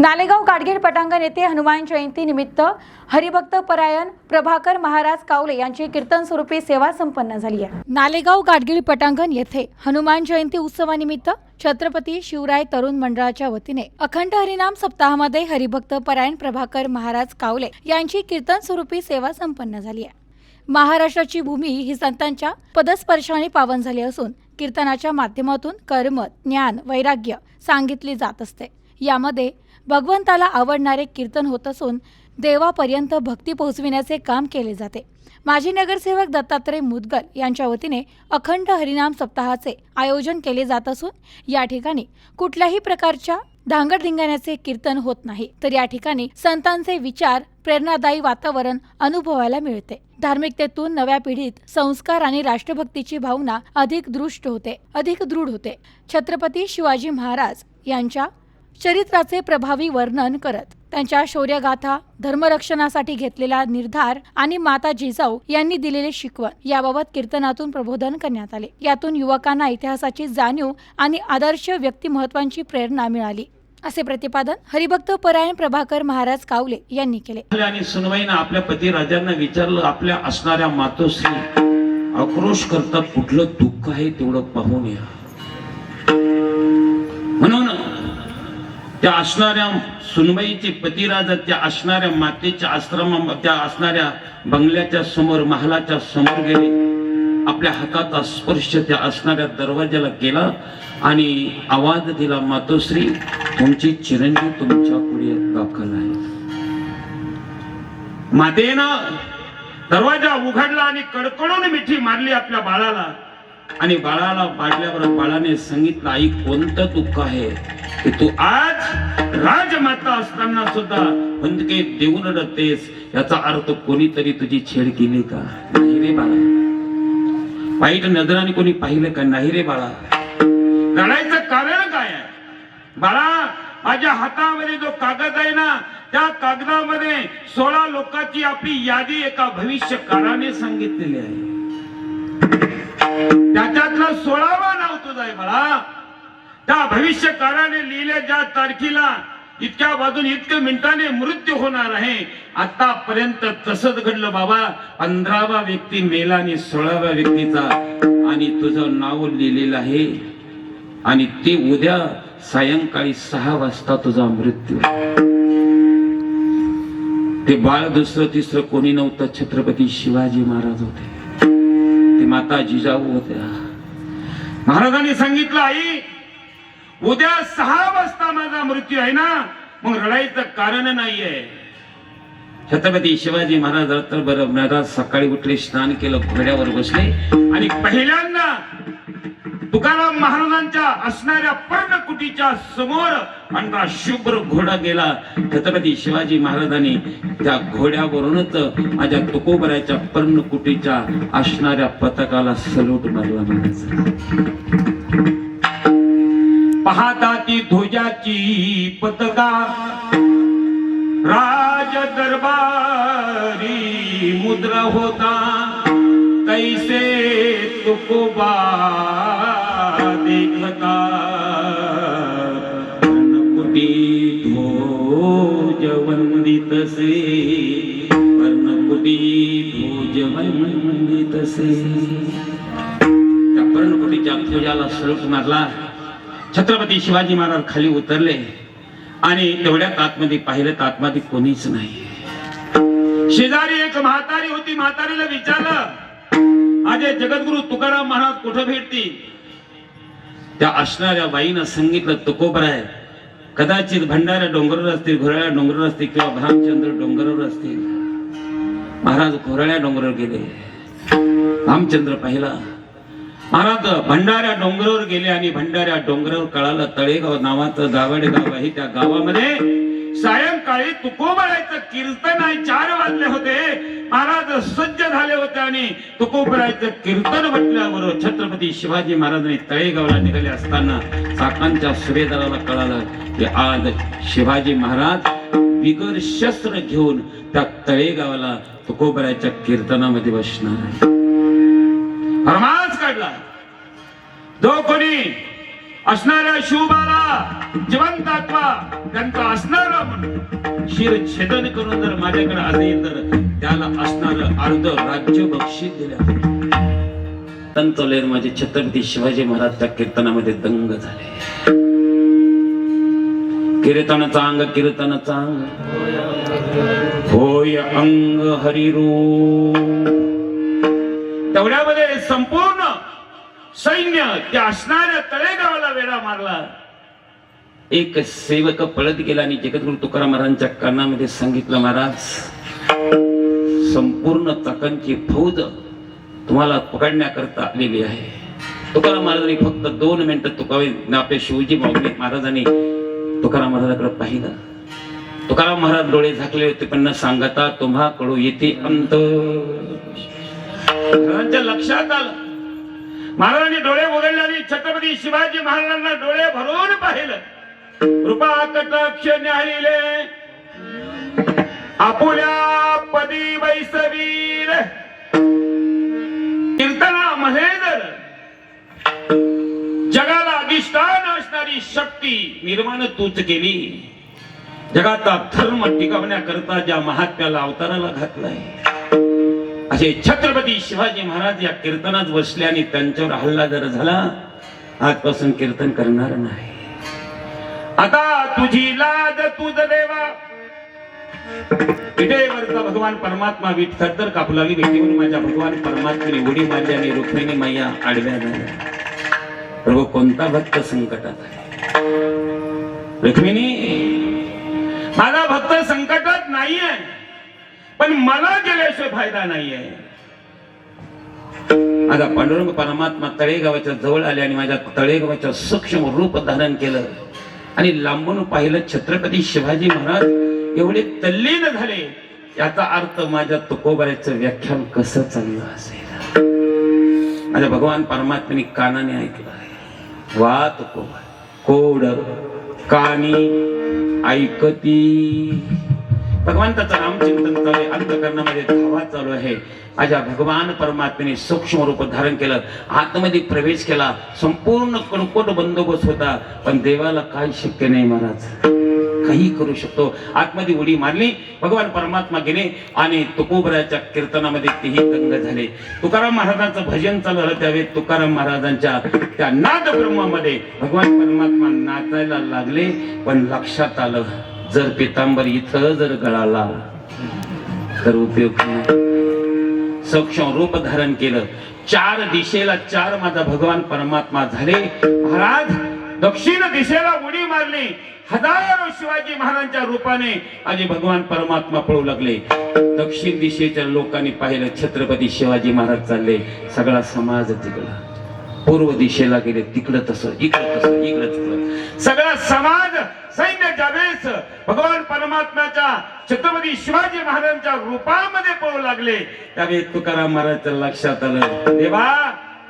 नालेगाव गाडगीळ पटांगण येथे हनुमान जयंती निमित्त हरिभक्त परायण प्रभाकर महाराज कावले यांची कीर्तन स्वरूपी सेवा संपन्न झाली आहे. नालेगाव गाडगीळ पटांगण येथे हनुमान जयंती उत्सवानिमित्त छत्रपती शिवराय तरुण मंडळाच्या वतीने अखंड हरिनाम सप्ताहामध्ये हरिभक्त परायण प्रभाकर महाराज कावले यांची कीर्तन स्वरूपी सेवा संपन्न झाली आहे. महाराष्ट्राची भूमी ही संतांच्या पदस्पर्शाने पावन झाली असून कीर्तनाच्या माध्यमातून कर्म ज्ञान वैराग्य सांगितली जात असते. यामध्ये भगवंताला आवडणारे कीर्तन होत असून देवापर्यंत भक्ती पोहोचविण्याचे काम केले जाते. माजी नगरसेवक दत्तात्रय मुदगल यांच्या वतीने अखंड हरिनाम सप्ताहाचे आयोजन केले जात असून या ठिकाणी कुठल्याही प्रकारच्या धांगडधिंगाण्याचे कीर्तन होत नाही. तर या ठिकाणी संतांचे विचार प्रेरणादायी वातावरण अनुभवायला मिळते. धार्मिकतेतून नव्या पिढीत संस्कार आणि राष्ट्रभक्तीची भावना अधिक दृष्ट होते अधिक दृढ होते. छत्रपती शिवाजी महाराज यांच्या चरित्राचे प्रभावी वर्णन करत त्यांच्या शौर्यगाथा धर्मरक्षणासाठी घेतलेला निर्धार आणि माता जिजाऊ यांनी दिलेले शिकवण याबाबत कीर्तनातून प्रबोधन करण्यात आले. यातून युवकांना इतिहासाची जाणीव आणि आदर्श व्यक्तिमत्वांची प्रेरणा मिळाली. असे प्रतिपादन हरिभक्त परायण प्रभाकर महाराज कावले यांनी केले. आणि सुनवाईनं आपल्या पतिराजांना विचारलं आपल्या असणाऱ्या मातोश्री आक्रोश करतात कुठलं दुःख आहे तेवढं पाहून या. त्या असणाऱ्या सुनबाईचे पतिराजा त्या असणाऱ्या मातेच्या आश्रमा त्या असणाऱ्या बंगल्याच्या समोर महालाच्या समोर गेले. आपल्या हाताचा स्पर्श त्या असणाऱ्या दरवाजाला केला आणि आवाज दिला मातोश्री तुमची चिरंजीव तुमच्यापुढे दाखल आहे. मातेनं दरवाजा उघडला आणि कडकडून मिठी मारली आपल्या बाळाला. आणि बाळाला पाडल्यावर बाळाने सांगितलं आई कोणतं दुःख आहे की तू आज राजमाता असताना सुद्धा बंदके देऊन रडतेस? याचा अर्थ कोणीतरी तुझी छेड केली का? नाही रे बाळा. वाईट नजराने कोणी पाहिलं का? नाही रे बाळा. रडायचं कारण काय आहे? बाळा माझ्या हातामध्ये जो कागद आहे ना त्या कागदामध्ये सोळा लोकांची आपली यादी एका भविष्य काळाने सांगितलेली आहे. सोळावा नाव तुझा आहे बाळा. त्या भविष्यकाळाने लिहिल्या ज्या तारखेला इतक्या बाजून इतक्या मिनिटाने मृत्यू होणार आहे आतापर्यंत तसंच घडलं बाबा. पंधरावा व्यक्ती मेला आणि सोळाव्या व्यक्तीचा. आणि तुझं नाव लिहिलेलं आहे. आणि ते उद्या सायंकाळी सहा वाजता तुझा मृत्यू ते बाळ दुसरं तिसरं कोणी नव्हतं. छत्रपती शिवाजी महाराज होते. ते माता जिजाऊ होत्या. महाराजांनी सांगितलं आई उद्या सहा वाजता माझा मृत्यू आहे ना मग रडायचं कारण नाहीये. छत्रपती शिवाजी महाराज रात्रभर महाराज सकाळी उठले स्नान केलं घोड्यावर बसले. आणि पहिल्यांदा तुकाराम महाराजांच्या असणाऱ्या पर्णकुटीच्या समोर पांढरा शुभ्र घोडा गेला. छत्रपती शिवाजी महाराजांनी त्या घोड्यावरूनच माझ्या तुकोबऱ्याच्या पर्णकुटीच्या असणाऱ्या पथकाला सलूट मारला. म्हणायचं पाहता ती ध्वजाची पतका राज दरबारी मुद्रा होता. कैसे तुकोबा देखता। कर्णकुटी ध्वज वंदित से कर्णकुटी ध्वज वंदित से त्या पर्णकुटीच्या ध्वजाला सळूट मारला. छत्रपती शिवाजी महाराज खाली उतरले आणि तेवढ्यात आतमध्ये पाहिलं तर आतमध्ये कोणीच नाही. शेजारी एक म्हातारी होती म्हातारीला विचारलं अजय जगद्गुरु तुकाराम महाराज कुठं भेटतील? त्या असणाऱ्या बाईनं सांगितलं तुकोबर आहे. कदाचित भंडाऱ्या डोंगरावर असतील घोराळ्या डोंगरावर असतील किंवा भामचंद्र डोंगरावर असतील. महाराज घोराळ्या डोंगरावर गेले. रामचंद्र पाहिला. महाराज भंडाऱ्या डोंगरावर गेले आणि भंडाऱ्या डोंगरावर कळालं तळेगाव नावाचं गावाडे गाव आहे त्या गावामध्ये सायंकाळी तुकोबरायचं कीर्तन आहे चार वाजले होते. महाराज सज्ज झाले होते आणि तुकोबरायचं कीर्तन म्हटल्यावर छत्रपती शिवाजी महाराजांनी तळेगावला निघाले असताना चाकांच्या सुभेदाराला कळालं की आज शिवाजी महाराज बिगर शस्त्र घेऊन त्या तळेगावाला तुकोबरायच्या कीर्तनामध्ये बसणार आहे काढला. जो कोणी असणाऱ्या शिवबाला जिवंत आत्मा त्यांचा असणारा म्हणून शिर छेदन करून जर माझ्याकडे असेल तर त्याला असणार अर्ध राज्य बक्षीस दिल्या तंतोलेर माझे छत्रपती शिवाजी महाराज त्या कीर्तनामध्ये दंग झाले. कीर्तनाचा अंग कीर्तनाचा अंग. होय अंग हरिरू. तेवढ्यामध्ये संपूर्ण सैन्य त्या असणाऱ्या तळेगावाला वेढा मारला. एक सेवक पळत गेला आणि जगद्गुरु तुकाराम महाराजांच्या कानामध्ये सांगितलं महाराज संपूर्ण चाकांची फौज तुम्हाला पकडण्याकरता आलेली आहे. तुकाराम महाराजांनी फक्त दोन मिनिटं तुकावे आपल्या शिवजी माऊली महाराजांनी तुकाराम महाराजाकडे पाहिलं. तुकाराम महाराज डोळे झाकले होते पण न सांगता तुम्हा कडू येते अंत. लक्षात आलं. महाराजांनी डोळे उघडले आणि छत्रपती शिवाजी महाराजांना डोळे भरून पाहिलं. कृपा कटाक्ष न्याहिले आपुल्या पदी वैसवीर. कीर्तनामध्ये जर जगाला अधिष्ठान असणारी शक्ती निर्माण तूच केली. जगाचा धर्म टिकवण्याकरता ज्या महात्म्याला अवताराला घातलाय. असे छत्रपती शिवाजी महाराज या कीर्तनात बसले आणि त्यांच्यावर हल्ला जर झाला आजपासून कीर्तन करणार नाही. आता तुझी लाज तुझ देवा. विटेवरचा भगवान परमात्मा विठ्ठल तर कापलावी लागली म्हणून माझ्या भगवान परमात्मेने उडी मारली आणि रुक्मिणी मैया आडव्या झाल्या. प्रभू कोणता भक्त संकटात आहे? रुक्मिणी माझा भक्त संकटात नाहीये. पण मला गेल्याशिवाय फायदा नाहीये. माझा पांडुरंग परमात्मा तळेगावाच्या जवळ आले आणि माझ्या तळेगावाच्या सूक्ष्म रूप धारण केलं. आणि लांबून पाहिलं छत्रपती शिवाजी महाराज एवढे तल्लीन झाले. याचा अर्थ माझ्या तुकोबाऱ्याचं व्याख्यान कसं चाललं असेल? माझ्या भगवान परमात्म्याने कानाने ऐकलं आहे. वा तुकोबा कोड कानी ऐकती. भगवंताचं नामचिंतन चालू आहे अंतकरणामध्ये धावा चालू आहे. माझ्या भगवान परमात्म्याने सूक्ष्म रूप धारण केलं आतमध्ये प्रवेश केला संपूर्ण कणकोट बंदोबस्त होता पण देवाला काही शक्य नाही महाराज. काही करू शकतो. आतमध्ये उडी मारली भगवान परमात्मा गेले आणि तुकोबराच्या कीर्तनामध्ये तेही दंग झाले. तुकाराम महाराजांचं भजन चालू झालं त्यावेळी तुकाराम महाराजांच्या त्या नाद ब्रह्मामध्ये भगवान परमात्मा नाचायला लागले पण लक्षात आलं जर पितांबर इथं जर गळाला तर उपयोग सक्षम रूप धारण केलं. चार दिशेला चार माझा भगवान परमात्मा झाले. महाराज दक्षिण दिशेला उडी मारली. हजारो शिवाजी महाराजांच्या रूपाने आणि भगवान परमात्मा पळू लागले. दक्षिण दिशेच्या लोकांनी पाहिलं छत्रपती शिवाजी महाराज चालले. सगळा समाज तिकडला पूर्व दिशेला गेले तिकडं तसं इकडं तसं इकडं सगळा समाज सैन्य ज्यावेळेस भगवान परमात्म्याच्या छत्रपती शिवाजी महाराजांच्या रूपामध्ये पळू लागले. त्यावेळी तुकाराम महाराजच्या लक्षात आलं देवा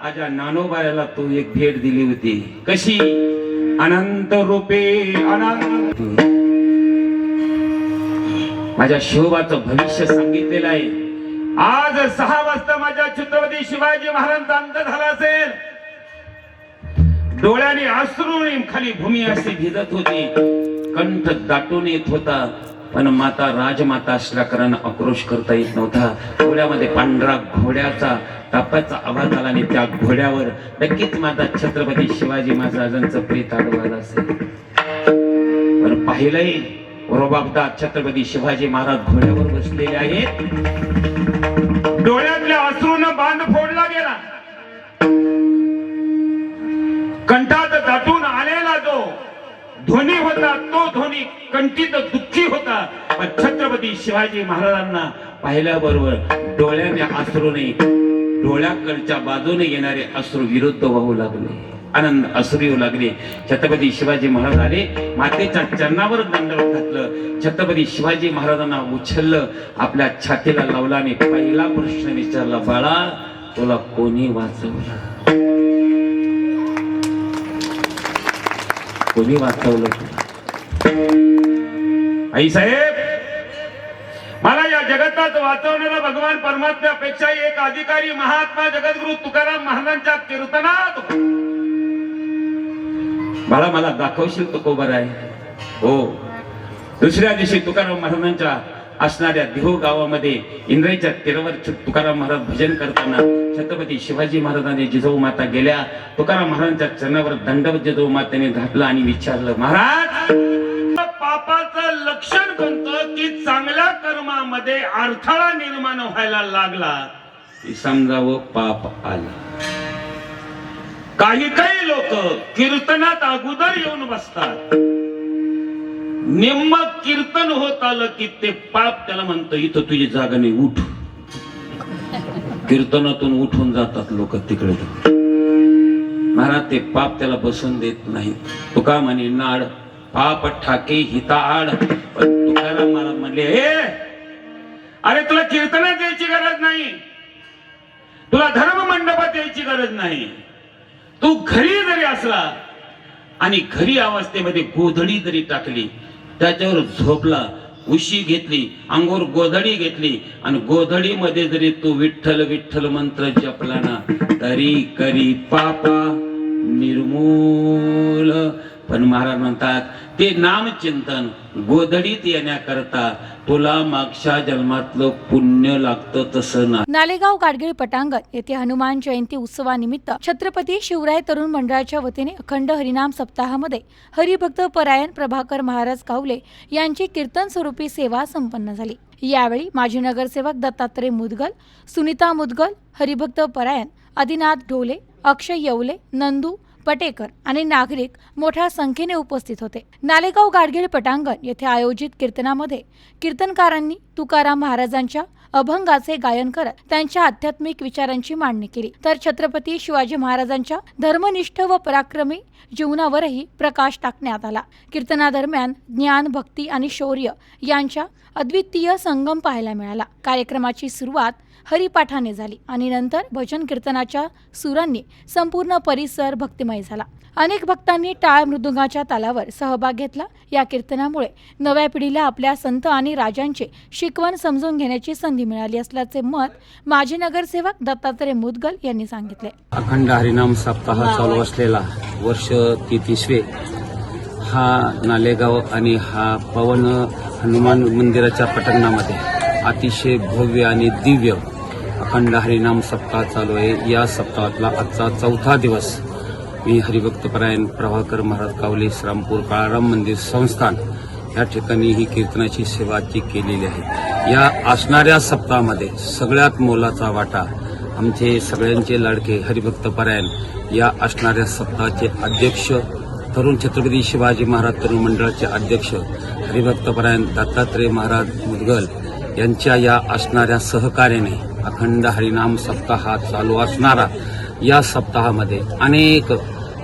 माझ्या नानोबायाला तू एक भेट दिली होती. कशी? अनंत रूपे अनंत. माझ्या शिवबाचं भविष्य सांगितलेलं आहे. आज सहा वाजता माझ्या छत्रपती शिवाजी महाराजांचा अंत झाला असेल. डोळ्याने अश्रूने खाली भूमी असे भिजत होती. कंठ दाटून येत होता. पण माता राजमाता असल्याकरण आक्रोश करता येत नव्हता. डोळ्यामध्ये पांढरा घोड्याचा टापाचा आवाज आला आणि त्या घोड्यावर नक्कीच माता छत्रपती शिवाजी महाराजांचं प्रेत आडवायला असेल. पण पाहिलंही रोबाबदा छत्रपती शिवाजी महाराज घोड्यावर बसलेले आहेत. डोळ्यातल्या अश्रून बांध फोडला गेला. कंठात दाटून आलेला जो ध्वनी होता तो ध्वनी कंठीत दुःखी होता. पण छत्रपती शिवाजी महाराजांना पाहिल्याबरोबर डोळ्याने अश्रूने डोळ्याकडच्या बाजूने येणारे अश्रू विरुद्ध वाहू लागले. आनंद अश्रू येऊ लागले. छत्रपती शिवाजी महाराज आले मातेच्या चरणावर दंडवत घातलं. छत्रपती शिवाजी महाराजांना उचललं आपल्या छातीला लावला आणि पहिला प्रश्न विचारला बाळा तुला कोणी वाचवलं? कोणी वाचवलं आई साहेब मला या जगतात वाचवणारा भगवान परमात्म्यापेक्षा एक अधिकारी महात्मा जगद्गुरु तुकाराम महाराजांच्या कीर्तनात मला मला दाखवशील तुकोबर आहे? हो. दुसऱ्या दिवशी तुकाराम महाराजांच्या असणाऱ्या देहू गावामध्ये इंद्राईच्या तीरावर तुकाराम महाराज भजन करताना छत्रपती शिवाजी महाराजांनी जिजाऊ माता गेल्या. तुकाराम महाराजांच्या चरणावर दंडवत जिजाऊ मातेने घातलं आणि विचारलं महाराज पापाचं लक्षण कोणतं? की चांगल्या कर्मामध्ये अडथळा निर्माण व्हायला लागला. समजावं पाप आलं. काही काही लोक कीर्तनात अगोदर येऊन बसतात. निम्म कीर्तन होत आलं की ते पाप त्याला म्हणतं इथं तुझी जागा नाही उठ. कीर्तनातून उठून जातात लोक तिकडे. महाराज ते पाप त्याला बसून देत नाही तुका म्हणे नाड पाप ठाके हिता आड. तुकाराम महाराज म्हणले हे अरे तुला कीर्तनात यायची गरज नाही. तुला धर्म मंडपात यायची गरज नाही. तू घरी जरी असला आणि घरी अवस्थेमध्ये गोधडी जरी टाकली त्याच्यावर झोपला उशी घेतली अंगोर गोधडी घेतली आणि गोधडीमध्ये जरी तू विठ्ठल विठ्ठल मंत्र जपला ना तरी करी पापा निर्मूल. पण महाराज म्हणतात ते नामचिंतन गोधडीत येण्याकरता तुला मागच्या जन्मातलं पुण्य लागतं तसं नाही. नालेगाव गाडगीळ पटांगण येथे हनुमान जयंती उत्सवानिमित्त छत्रपती शिवराय तरुण मंडळाच्या वतीने अखंड हरिनाम सप्ताहामध्ये हरिभक्त परायण प्रभाकर महाराज कावले यांची कीर्तन स्वरूपी सेवा संपन्न झाली. यावेळी माजी नगरसेवक दत्तात्रय मुदगल सुनीता मुदगल हरिभक्त परायण आदिनाथ ढोले अक्षय येवले नंदू पटेकर आणि नागरिक मोठ्या संख्येने उपस्थित होते. नालेगाव गाडगीळ पटांगण येथे आयोजित कीर्तनामध्ये कीर्तनकारांनी तुकाराम महाराजांच्या अभंगाचे गायन करत त्यांच्या आध्यात्मिक विचारांची मांडणी केली. तर छत्रपती शिवाजी महाराजांच्या धर्मनिष्ठ व पराक्रमी जीवनावरही प्रकाश टाकण्यात आला. कीर्तनादरम्यान ज्ञान भक्ती आणि शौर्य यांच्या अद्वितीय संगम पाहायला मिळाला. कार्यक्रमाची सुरुवात हरिपाठाने झाली आणि नंतर भजन कीर्तनाच्या सुरांनी संपूर्ण परिसर भक्तिमय झाला. अनेक भक्तांनी टाळ मृदुंगाच्या तालावर सहभाग घेतला. या कीर्तनामुळे नव्या पिढीला आपल्या संत आणि राजांचे शिकवण समजून घेण्याची संधी मिळाली असल्याचे मत माजी नगरसेवक दत्तात्रय मुदगल यांनी सांगितले. अखंड हरिनाम सप्ताह चालू असलेला वर्ष तेहतीसवे हा नालेगाव आणि हा पवन हनुमान मंदिराच्या पटांगणामध्ये अतिशय भव्य आणि दिव्य अखंड हरिनाम सप्ताह चालू आहे. या सप्ताहातला आजचा चौथा दिवस. मी हरिभक्तपरायण प्रभाकर महाराज कावले श्रामपूर काळाराम मंदिर संस्थान या ठिकाणी ही कीर्तनाची सेवा जी केलेली आहे. या असणाऱ्या सप्ताहामध्ये सगळ्यात मोलाचा वाटा आमचे सगळ्यांचे लाडके हरिभक्तपरायण या असणाऱ्या सप्ताहाचे अध्यक्ष तरुण छत्रपती शिवाजी महाराज तरुण मंडळाचे अध्यक्ष हरिभक्तपरायण दत्तात्रय महाराज मुदगल यांच्या या असणाऱ्या सहकार्याने अखंड हरिनाम सप्ताह हा चालू असणारा. या सप्ताहामध्ये अनेक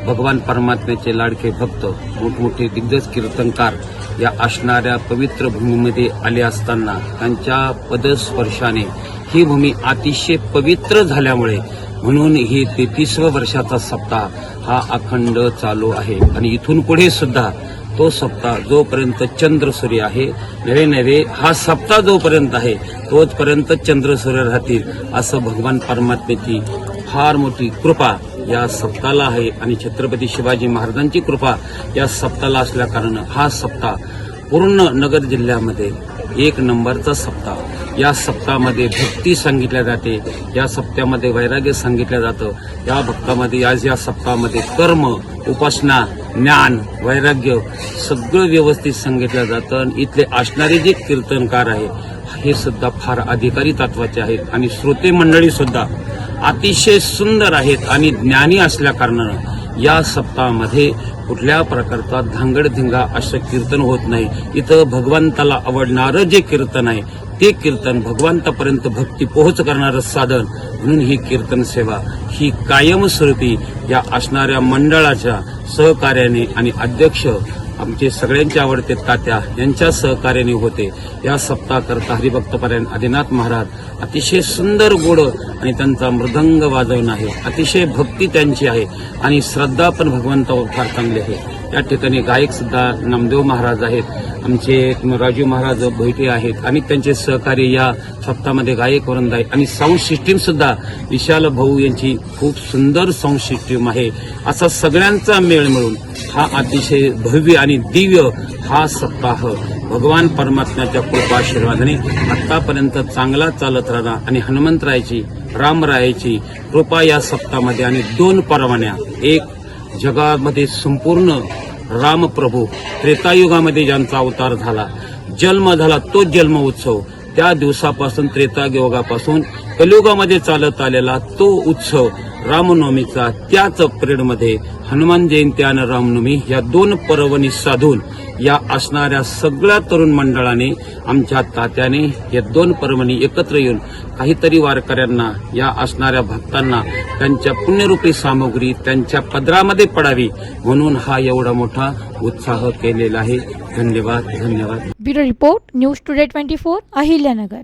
भगवान परमात्म्याचे लाडके भक्त मोठमोठे दिग्गज कीर्तनकार या असणाऱ्या पवित्र भूमीमध्ये आले असताना त्यांच्या पदस्पर्शाने ही भूमी अतिशय पवित्र झाल्यामुळे म्हणून ही तेहतीसवं वर्षाचा सप्ताह हा अखंड चालू आहे. आणि इथून पुढे सुद्धा तो सप्ताह जोपर्यंत चंद्र सूर्य आहे नवे नवे हा सप्ताह जोपर्यंत आहे तोचपर्यंत चंद्र सूर्य राहतील असं भगवान परमात्म्याची फार मोठी कृपा या सप्ताहाला आहे. आणि छत्रपती शिवाजी महाराजांची कृपा या सप्ताहाला असल्या कारण हा सप्ताह पूर्ण नगर जिल्ह्यामध्ये एक नंबरचा सप्ताह. या सप्तामध्ये भक्ती सांगितल्या जाते या सप्त्यामध्ये वैराग्य सांगितलं जातं. या भक्तामध्ये आज या सप्ताहामध्ये कर्म उपासना ज्ञान वैराग्य सगळं व्यवस्थित सांगितलं जातं. आणि इथले असणारे जे कीर्तनकार आहे हे सुद्धा फार अधिकारी तत्वाचे आहेत. आणि श्रोते मंडळी सुद्धा अतिशय सुंदर आहेत आणि ज्ञानी असल्या कारणानं या सप्ताहामध्ये कुठल्या प्रकारचा धांगडधिंगा असं कीर्तन होत नाही. इथं भगवंताला आवडणारं जे कीर्तन आहे ते कीर्तन भगवंतापर्यंत भक्ती पोहोच करणारं साधन म्हणून ही कीर्तन सेवा ही कायमस्वरूपी या असणाऱ्या मंडळाच्या सहकार्याने आणि अध्यक्ष आमचे सगळ्यांचे आवडते तात्या यांच्या सहकार्याने होते. या सप्ताहाकरता हरिभक्तपर्यंत आदिनाथ महाराज अतिशय सुंदर गोड आणि त्यांचा मृदंग वाजवणं आहे. अतिशय भक्ती त्यांची आहे आणि श्रद्धा पण भगवंतावर फार चांगली आहे. त्या ठिकाणी गायक सुद्धा नामदेव महाराज आहेत. आमचे राजू महाराज भैटे आहेत आणि त्यांचे सहकारी या सप्ताहामध्ये गायक वरंद आहे आणि साऊंड सिस्टीम सुद्धा विशाल भाऊ यांची खूप सुंदर साऊंड सिस्टीम आहे. असा सगळ्यांचा मेळ मिळून हा अतिशय भव्य आणि दिव्य हा सप्ताह भगवान परमात्म्याच्या कृपा आशीर्वादाने आतापर्यंत चांगला चालत राहणार आणि हनुमंतरायाची रामरायाची कृपा या सप्ताहामध्ये आणि दोन परवान्या एक जगामध्ये संपूर्ण रामप्रभू त्रेतायुगामध्ये ज्यांचा अवतार झाला जन्म झाला तो जन्म उत्सव. त्या दिवसापासून त्रेतायुगापासून कलियुगामध्ये चालत आलेला तो उत्सव रामनवमीचा त्याच परेडमध्ये हनुमान जयंती आणि रामनवमी या दोन पर्वणी साधून या असणाऱ्या सगळ्या तरुण मंडळाने आमच्या तात्याने या दोन पर्वणी एकत्र येऊन काहीतरी वारकऱ्यांना या असणाऱ्या भक्तांना त्यांच्या पुण्यरूपी सामग्री त्यांच्या पदरामध्ये पडावी म्हणून हा एवढा मोठा उत्साह केलेला आहे. धन्यवाद धन्यवाद. Bureau report news today twenty four Ahilyanagar.